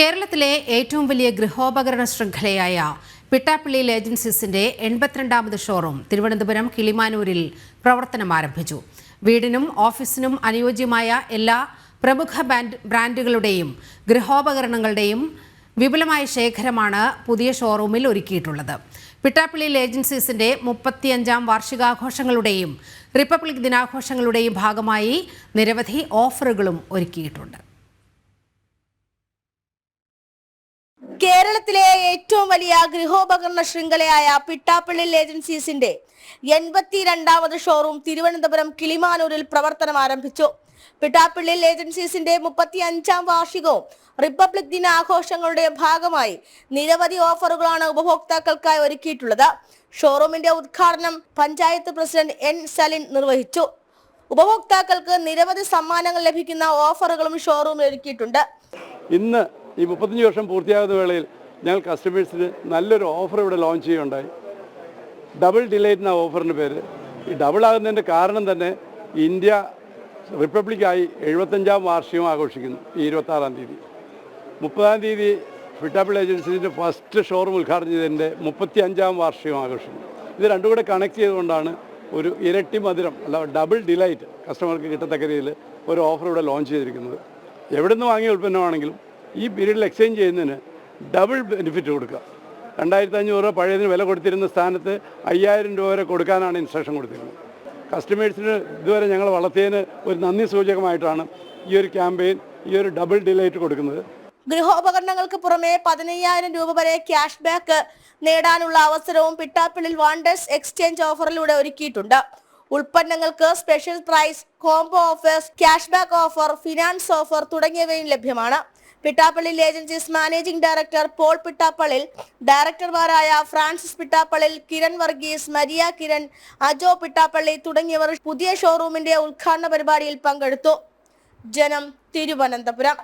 കേരളത്തിലെ ഏറ്റവും വലിയ ഗൃഹോപകരണ ശൃംഖലയായ പിട്ടാപ്പിള്ളി ഏജൻസീസിന്റെ എൺപത്തിരണ്ടാമത് ഷോറൂം തിരുവനന്തപുരം കിളിമാനൂരിൽ പ്രവർത്തനം ആരംഭിച്ചു. വീടിനും ഓഫീസിനും അനുയോജ്യമായ എല്ലാ പ്രമുഖ ബ്രാൻഡുകളുടെയും ഗൃഹോപകരണങ്ങളുടെയും വിപുലമായ ശേഖരമാണ് പുതിയ ഷോറൂമിൽ ഒരുക്കിയിട്ടുള്ളത്. പിട്ടാപ്പിള്ളി ഏജൻസീസിന്റെ മുപ്പത്തിയഞ്ചാം വാർഷികാഘോഷങ്ങളുടെയും റിപ്പബ്ലിക് ദിനാഘോഷങ്ങളുടെയും ഭാഗമായി നിരവധി ഓഫറുകളും ഒരുക്കിയിട്ടുണ്ട്. കേരളത്തിലെ ഏറ്റവും വലിയ ഗൃഹോപകരണ ശൃംഖലയായ പിട്ടാപ്പള്ളി ഏജൻസീസിന്റെ എൺപത്തിരണ്ടാമത് ഷോറൂം തിരുവനന്തപുരം കിളിമാനൂരിൽ പ്രവർത്തനം ആരംഭിച്ചു. പിട്ടാപ്പള്ളി ഏജൻസീസിന്റെ മുപ്പത്തി അഞ്ചാം വാർഷികവും റിപ്പബ്ലിക് ദിന ആഘോഷങ്ങളുടെ ഭാഗമായി നിരവധി ഓഫറുകളാണ് ഉപഭോക്താക്കൾക്കായി ഒരുക്കിയിട്ടുള്ളത്. ഷോറൂമിന്റെ ഉദ്ഘാടനം പഞ്ചായത്ത് പ്രസിഡന്റ് എൻ സലിൻ നിർവഹിച്ചു. ഉപഭോക്താക്കൾക്ക് നിരവധി സമ്മാനങ്ങൾ ലഭിക്കുന്ന ഓഫറുകളും ഷോറൂമിൽ ഒരുക്കിയിട്ടുണ്ട്. ഇന്ന് ഈ മുപ്പത്തഞ്ച് വർഷം പൂർത്തിയാകുന്ന വേളയിൽ ഞങ്ങൾ കസ്റ്റമേഴ്സിന് നല്ലൊരു ഓഫർ ഇവിടെ ലോഞ്ച് ചെയ്യുകയുണ്ടായി. ഡബിൾ ഡിലൈറ്റ് എന്ന ഓഫറിന്റെ പേര്. ഈ ഡബിൾ ആകുന്നതിന്റെ കാരണം തന്നെ ഇന്ത്യ റിപ്പബ്ലിക്കായി എഴുപത്തഞ്ചാം വാർഷികം ആഘോഷിക്കുന്നു ഈ ഇരുപത്താറാം തീയതി. മുപ്പതാം തീയതി ഫിറ്റാപ്പിൾ ഏജൻസീസിന്റെ ഫസ്റ്റ് ഷോറൂം ഉദ്ഘാടനം ചെയ്തതിന്റെ മുപ്പത്തി അഞ്ചാം വാർഷികം ആഘോഷിക്കുന്നു. ഇത് രണ്ടും കൂടെ കണക്ട് ചെയ്തുകൊണ്ടാണ് ഒരു ഇരട്ടി മധുരം അല്ല ഡബിൾ ഡിലൈറ്റ് കസ്റ്റമർക്ക് കിട്ടത്തക്ക രീതിയിൽ ഒരു ഓഫർ ഇവിടെ ലോഞ്ച് ചെയ്തിരിക്കുന്നത്. എവിടെ നിന്ന് വാങ്ങിയ ഉൽപ്പന്നമാണെങ്കിലും ഈ പീരീഡിൽ എക്സ്ചേഞ്ച് ചെയ്യുന്നതിന് ഡബിൾ ബെനിഫിറ്റ് കൊടുക്കുക. രണ്ടായിരത്തി അഞ്ഞൂറ് രൂപ പഴയതിന് വില കൊടുത്തിരുന്ന സ്ഥാനത്ത് അയ്യായിരം രൂപ വരെ കൊടുക്കാനാണ് ഇൻസ്ട്രക്ഷൻ കൊടുത്തിരുന്നത്. കസ്റ്റമേഴ്സിന് ഇതുവരെ ഞങ്ങൾ വളർത്തിയതിന് ഒരു നന്ദി സൂചകമായിട്ടാണ് ഈ ഒരു ക്യാമ്പയിൻ ഈ ഒരു ഡബിൾ ഡിലൈറ്റ് കൊടുക്കുന്നത്. ഗൃഹോപകരണങ്ങൾക്ക് പുറമെ പതിനയ്യായിരം രൂപ വരെ ക്യാഷ് ബാക്ക് നേടാനുള്ള അവസരവും പിട്ടാപ്പിളിൽ വാണ്ടേഴ്സ് എക്സ്ചേഞ്ച് ഓഫറിലൂടെ ഒരുക്കിയിട്ടുണ്ട്. ഉൽപ്പന്നങ്ങൾക്ക് special price combo offers cash back offer finance offer തുടങ്ങിയവയും ലഭ്യമാണ്. പിട്ടാപ്പള്ളിൽ ഏജൻസീസ് മാനേജിംഗ് ഡയറക്ടർ പോൾ പിട്ടാപ്പള്ളിൽ. ഡയറക്ടർമാരായ ഫ്രാൻസിസ് പിട്ടാപ്പള്ളിൽ കിരൺ വർഗീസ് മരിയ കിരൺ അജോ പിട്ടാപ്പള്ളി തുടങ്ങിയവർ പുതിയ ഷോറൂമിന്റെ ഉദ്ഘാടന പരിപാടിയിൽ പങ്കെടുത്തു. ജനം തിരുവനന്തപുരം.